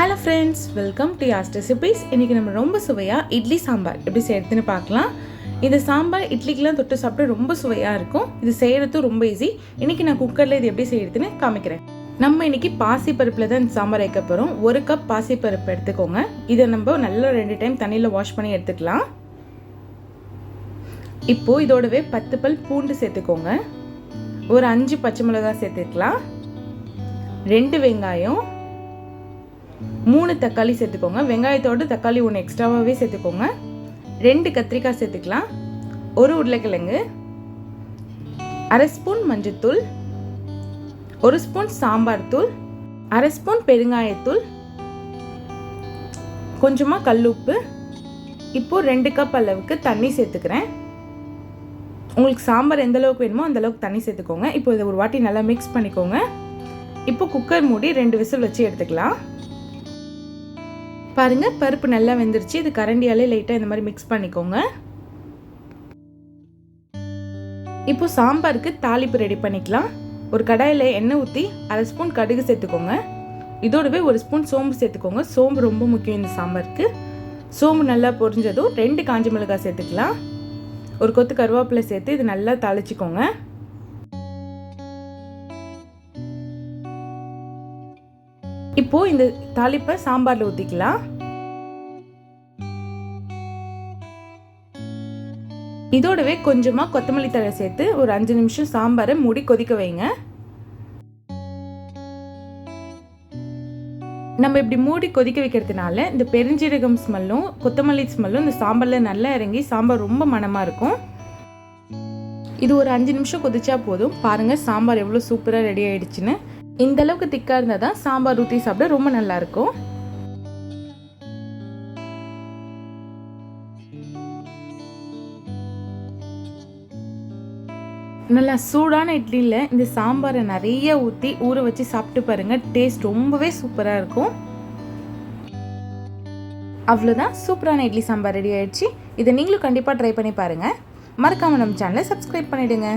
Hello friends welcome to Yas recipes இன்றைக்கி நம்ம ரொம்ப சுவையாக இட்லி சாம்பார் எப்படி செய்யறதுன்னு பார்க்கலாம். இந்த சாம்பார் இட்லிக்கெலாம் தொட்டு சாப்பிட்டு ரொம்ப சுவையாக இருக்கும். இது செய்கிறதும் ரொம்ப ஈஸி இன்றைக்கி நான் குக்கரில் இது எப்படி செய்யறதுன்னு காமிக்கிறேன். நம்ம இன்னைக்கு பாசி பருப்பில் தான் இந்த சாம்பார் வைக்க போகிறோம் ஒரு கப் பாசி பருப்பு எடுத்துக்கோங்க. இதை நம்ம நல்லா ரெண்டு டைம் தண்ணியில் வாஷ் பண்ணி எடுத்துக்கலாம். இப்போது இதோடவே பத்து பல் பூண்டு சேர்த்துக்கோங்க. ஒரு அஞ்சு பச்சை மிளகாய் சேர்த்துக்கலாம். ரெண்டு வெங்காயம். மூணு தக்காளி சேர்த்துக்கோங்க. வெங்காயத்தோடு தக்காளி ஒன்று எக்ஸ்ட்ராவாகவே சேர்த்துக்கோங்க. ரெண்டு கத்திரிக்காய் சேர்த்துக்கலாம். ஒரு உருளைக்கிழங்கு அரை ஸ்பூன் மஞ்சத்தூள் ஒரு ஸ்பூன் சாம்பார் தூள் அரை ஸ்பூன் பெருங்காயத்தூள் கொஞ்சமாக கல்லுப்பு இப்போது ரெண்டு கப் அளவுக்கு தண்ணி சேர்த்துக்கிறேன். உங்களுக்கு சாம்பார் எந்த அளவுக்கு வேணுமோ அந்த அளவுக்கு தண்ணி சேர்த்துக்கோங்க. இப்போ இதை ஒரு வாட்டி நல்லா மிக்ஸ் பண்ணிக்கோங்க. இப்போ குக்கர் மூடி ரெண்டு விசில் வச்சு எடுத்துக்கலாம். பாருங்கள் பருப்பு நல்லா வெந்துருச்சு. இது கரண்டியாலே லைட்டாக இந்த மாதிரி மிக்ஸ் பண்ணிக்கோங்க. இப்போ சாம்பாருக்கு தாளிப்பு ரெடி பண்ணிக்கலாம். ஒரு கடாயில் எண்ணெய் ஊற்றி அரை ஸ்பூன் கடுகு சேர்த்துக்கோங்க. இதோடவே ஒரு ஸ்பூன் சோம்பு சேர்த்துக்கோங்க. சோம்பு ரொம்ப முக்கியம் இந்த சாம்பாருக்கு. சோம்பு நல்லா பொரிஞ்சதும் ரெண்டு காஞ்ச மிளகாய் சேர்த்துக்கலாம். ஒரு கொத்து கருவேப்பிலை சேர்த்து இது நல்லா தாளிச்சிக்கோங்க. இப்போ இந்த தாளிப்பை சாம்பாரில் ஊற்றிக்கலாம் இதோடவே கொஞ்சமாக கொத்தமல்லி தழை சேர்த்து ஒரு அஞ்சு நிமிஷம் சாம்பாரை மூடி கொதிக்க வைங்க. நம்ம இப்படி மூடி கொதிக்க வைக்கிறதுனால இந்த பெருஞ்சீரகம் ஸ்மெல்லும் கொத்தமல்லி ஸ்மெல்லும் இந்த சாம்பாரில் நல்லா இறங்கி சாம்பார் ரொம்ப மனமாக இருக்கும். இது ஒரு அஞ்சு நிமிஷம் கொதிச்சா போதும். பாருங்கள் சாம்பார் எவ்வளோ சூப்பராக ரெடி ஆயிடுச்சுன்னு. இந்த அளவுக்கு திக்காக இருந்தால் தான் சாம்பார் ஊற்றி சாப்பிட ரொம்ப நல்லாயிருக்கும் நல்லா சூடான இட்லியில் இந்த சாம்பாரை நிறைய ஊற்றி ஊற வச்சு சாப்பிட்டு பாருங்கள் டேஸ்ட் ரொம்பவே சூப்பராக இருக்கும். அவ்வளோதான் சூப்பரான இட்லி சாம்பார் ரெடி ஆயிடுச்சு. இதை நீங்களும் கண்டிப்பாக ட்ரை பண்ணி பாருங்கள் மறக்காமல் நம்ம சேனலை சப்ஸ்கிரைப் பண்ணிவிடுங்க